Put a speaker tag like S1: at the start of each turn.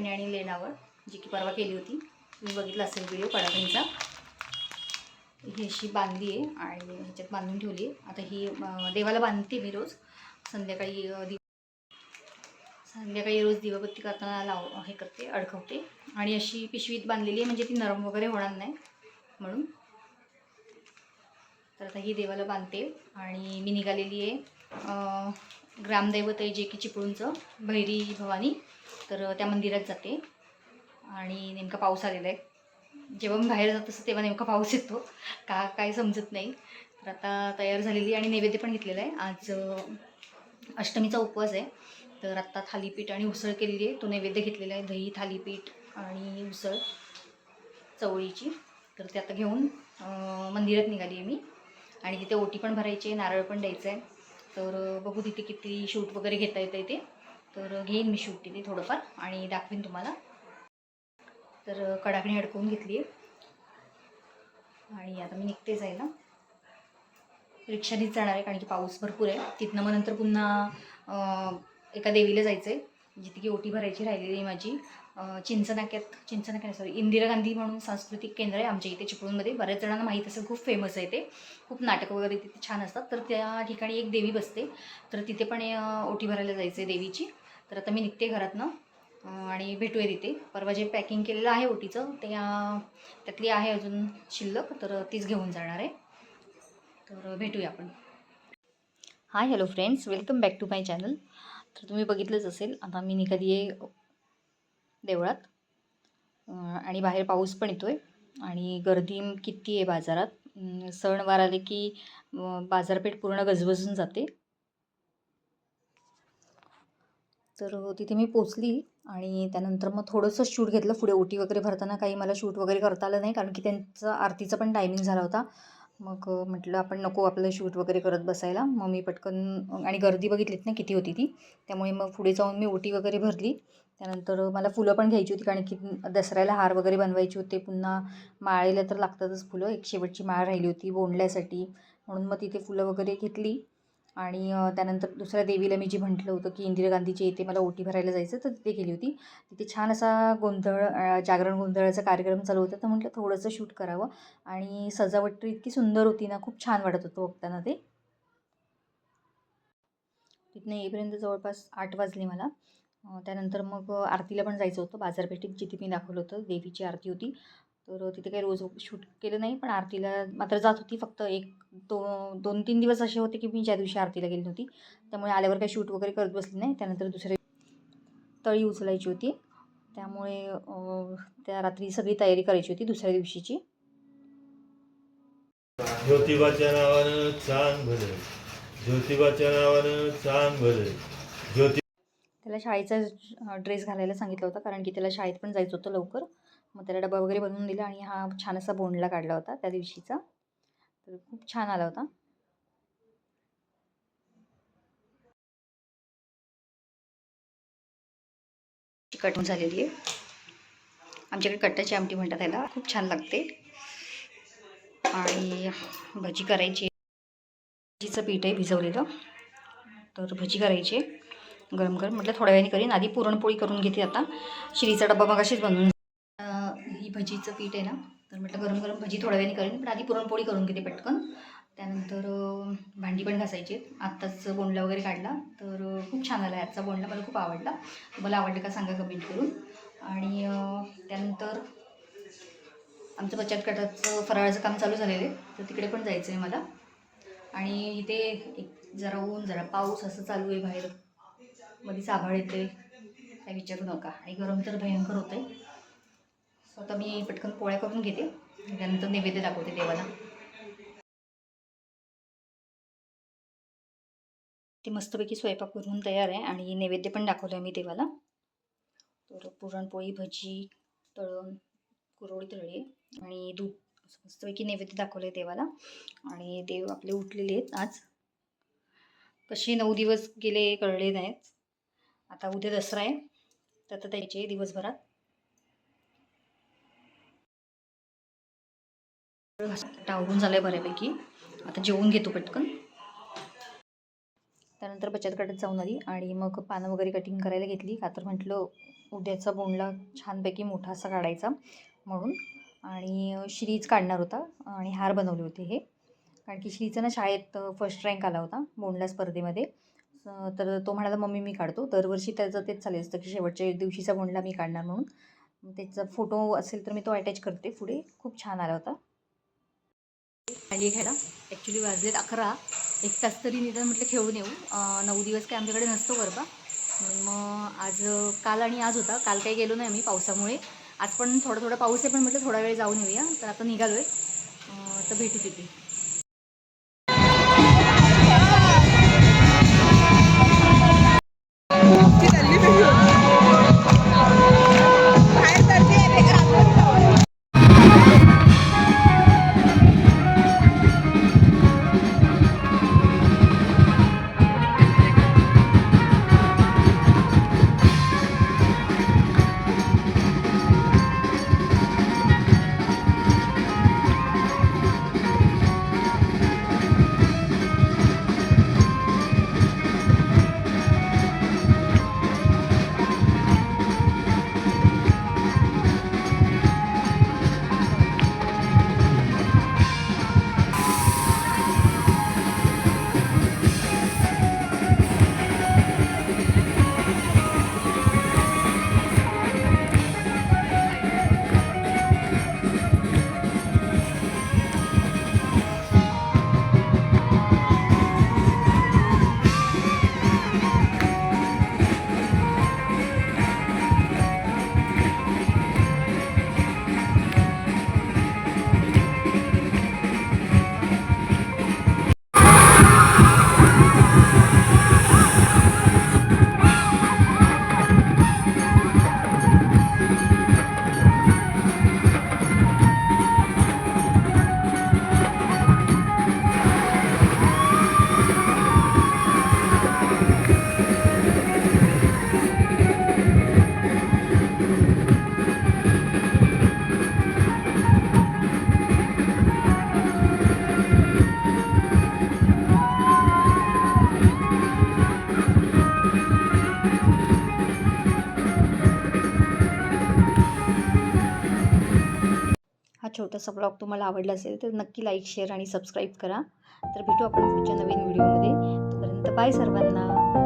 S1: कडाकणी आणि लेणावळ जी की परवा केली होती. तुम्ही बघितला असेल व्हिडिओ कडाकणीचा ही अशी बांधली आहे आणि ह्याच्यात बांधून ठेवली आहे. आता ही देवाला बांधते मी रोज. संध्याकाळी दि संध्याकाळी रोज दिवाबत्ती करताना लाव हे करते अडकवते. आणि अशी पिशवीत बांधलेली आहे म्हणजे ती नरम वगैरे होणार नाही म्हणून. तर आता ही देवाला बांधते आणि मी निघालेली आहे ग्रामदैवत आहे जे की चिपळूणचं भैरी भवानी. तर त्या मंदिरात जाते. आणि नेमका पाऊस आलेला आहे. जेव्हा मी बाहेर जात असते तेव्हा नेमका पाऊस येतो. का काय समजत नाही. तर आता तयार झालेली आणि नैवेद्य पण घेतलेला आहे. आज अष्टमीचा उपवास आहे. तर आत्ता थालीपीठ आणि उसळ केलेली आहे. तो नैवेद्य घेतलेला आहे. दही थालीपीठ आणि उसळ चवळीची. तर ते आता घेऊन मंदिरात निघाली आहे मी. आणि तिथे ओटी पण भरायची आहे. नारळ पण द्यायचं आहे. तर बघू तिथे किती शूट वगैरे घेता येतं ते. तर घेईन मी शूट तिथे थोडंफार आणि दाखवीन तुम्हाला. तर कडाकणी अडकवून घेतली आहे. आणि आता मी निघते जायला. रिक्षानेच जाणार आहे कारण की पाऊस भरपूर आहे. तिथनं मग नंतर पुन्हा एका देवीला जायचं आहे जिथे की ओटी भरायची राहिलेली आहे माझी चिंचनाक्यात चिंचनाक्यात सॉरी इंदिरा गांधी म्हणून सांस्कृतिक केंद्र आहे आमच्या इथे चिपळूणमध्ये. बऱ्याच जणांना माहीत असेल खूप फेमस आहे ते. खूप नाटकं वगैरे तिथे छान असतात. तर त्या ठिकाणी एक देवी बसते. तर तिथे पण ओटी भरायला जायचं आहे देवीची. तर आता मी निघते घरातनं आणि भेटूया तिथे. परवा जे पॅकिंग केलेलं आहे ओटीचं ते त्यातली आहे अजून शिल्लक तर तीच घेऊन जाणार आहे. तर भेटूया आपण. Hi hello friends welcome back to my channel तर तुम्ही बघितलंच असेल. आता मी निघाली आहे देवळात. आणि बाहेर पाऊस पण येतो आहे आणि गर्दी किती आहे बाजारात. सणवार आले की बाजारपेठ पूर्ण गजबजून जाते. तर तिथे मी पोचली आणि त्यानंतर मग थोडंसं शूट घेतलं. पुढे ओटी वगैरे भरताना काही मला शूट वगैरे करता आलं नाही कारण की त्यांचा आरतीचा पण टायमिंग झाला होता. मग म्हटलं आपण नको आपलं शूट वगैरे करत बसायला. मग मी पटकन आणि गर्दी बघितलीत ना किती होती ती. त्यामुळे मग पुढे जाऊन मी ओटी वगैरे भरली. त्यानंतर मला फुलं पण घ्यायची होती कारण की दसऱ्याला हार वगैरे बनवायचे होते. पुन्हा माळेला तर लागतातच फुलं. एक शेवटची माळ राहिली होती बोंडल्यासाठी. म्हणून मग तिथे फुलं वगैरे घेतली. आणि त्यानंतर दुसऱ्या देवीला मी जी म्हटलं होतं की इंदिरा गांधीची इथे मला ओटी भरायला जायचं तर तिथे गेली होती. तिथे छान असा गोंधळ जागरण गोंधळाचा कार्यक्रम चालू होता तर म्हटलं थोडंसं शूट करावं आणि सजावट तर इतकी सुंदर होती ना खूप छान वाटत होतं बघताना ते. तिथनं येईपर्यंत जवळपास आठ वाजले मला. त्यानंतर मग आरतीला पण जायचं होतं बाजारपेठेत जिथे मी दाखवलं होतं देवीची आरती होती. तर तिथे काही रोज शूट केलं नाही पण आरतीला मात्र जात होती. फक्त एक दो दोन तीन दिवस असे होते की मी ज्या दिवशी आरतीला गेली नव्हती. त्यामुळे आल्यावर काही शूट वगैरे करत बसली नाही. त्यानंतर दुसऱ्या तळी उचलायची होती. त्यामुळे त्या रात्री सगळी तयारी करायची होती दुसऱ्या दिवशीची.
S2: ज्योतिबाच्या नावानं चांग भले ज्योतिबाच्या नावानं चांग भले ज्योती
S1: त्याला शाळेचा ड्रेस घालायला सांगितलं होतं कारण की त्याला शाळेत पण जायचं होतं लवकर. मग त्याला डबा वगैरे बनवून दिला आणि हा छान असा बोंडला काढला होता त्या दिवशीचा. तर खूप छान आला होता. कटून झालेली आहे. आमच्याकडे कट्ट्याची आमटी म्हणतात त्याला. खूप छान लागते. आणि भजी करायची. भजीचं पीठ आहे भिजवलेलं. तर भजी करायची. आहे गरम गरम. म्हटलं थोड्या वेळाने करीन. आधी पुरणपोळी करून घेते आता. शिरीचा डबा मग मगाशीच बनवून भजीचं पीठ आहे ना तर म्हटलं गरम गरम भजी थोड्या वेळाने करेन पण आधी पुरणपोळी करून घेते पटकन. त्यानंतर भांडी पण घासायची आहेत. आत्ताच बोंडला वगैरे काढला तर खूप छान आला आहे आजचा बोंडला मला खूप आवडला. मला आवडलं का सांगा कमेंट करून. आणि त्यानंतर आमचं बचत गटाचं फराळाचं काम चालू झालेलं आहे तर तिकडे पण जायचं आहे मला. आणि इथे एक जरा ऊन जरा पाऊस असं चालू आहे बाहेर. मध्येच आभाळ येते काय विचारू नका. आणि गरम तर भयंकर होतं आहे सो आता मी पटकन पोळ्या करून घेते. त्यानंतर नैवेद्य दाखवते देवाला. ते मस्तपैकी स्वयंपाक करून तयार आहे आणि नैवेद्य पण दाखवलं आहे मी देवाला. तर पुरणपोळी भजी तळण कुरवळी तळली आणि दूध मस्तपैकी नैवेद्य दाखवलं आहे देवाला. आणि देव आपले उठलेले आहेत आज. कसे नऊ दिवस गेले कळले नाहीत. आता उद्या दसरा आहे. तर आता त्याचे दिवसभरात टावरून झालं आहे बऱ्यापैकी. आता जेवून घेतो पटकन. त्यानंतर बचत गटात जाऊन आली आणि मग पानं वगैरे कटिंग करायला घेतली. का तर म्हटलं उद्याचा बोंडला छानपैकी मोठा असा काढायचा म्हणून. आणि श्रीच काढणार होता आणि हार बनवले होते हे. कारण की श्रीचा ना शाळेत फर्स्ट रँक आला होता बोंडला स्पर्धेमध्ये. तर तो म्हणाला मम्मी मी काढतो. दरवर्षी त्याचं तेच चालेल असतं की शेवटच्या दिवशीचा बोंडला मी काढणार म्हणून. त्याचा फोटो असेल तर मी तो अटॅच करते पुढे. खूप छान आला होता. आणि खेळा ॲक्च्युली वाजलेत अकरा. एक तास तरी निदान म्हटलं खेळून येऊ. नऊ दिवस काय आमच्याकडे नसतो गरबा. म्हणून मग आज काल आणि आज होता. काल काही गेलो नाही आम्ही पावसामुळे. आज पण थोडा थोडा पाऊस आहे पण म्हटलं थोडा वेळ जाऊन येऊया. तर आता निघालो आहे तर भेटू तिथे. असा ब्लॉग तुम्हाला आवडला असेल तर नक्की लाईक शेअर आणि सबस्क्राईब करा. तर भेटू आपण पुढच्या नवीन व्हिडिओमध्ये. तोपर्यंत बाय सर्वांना.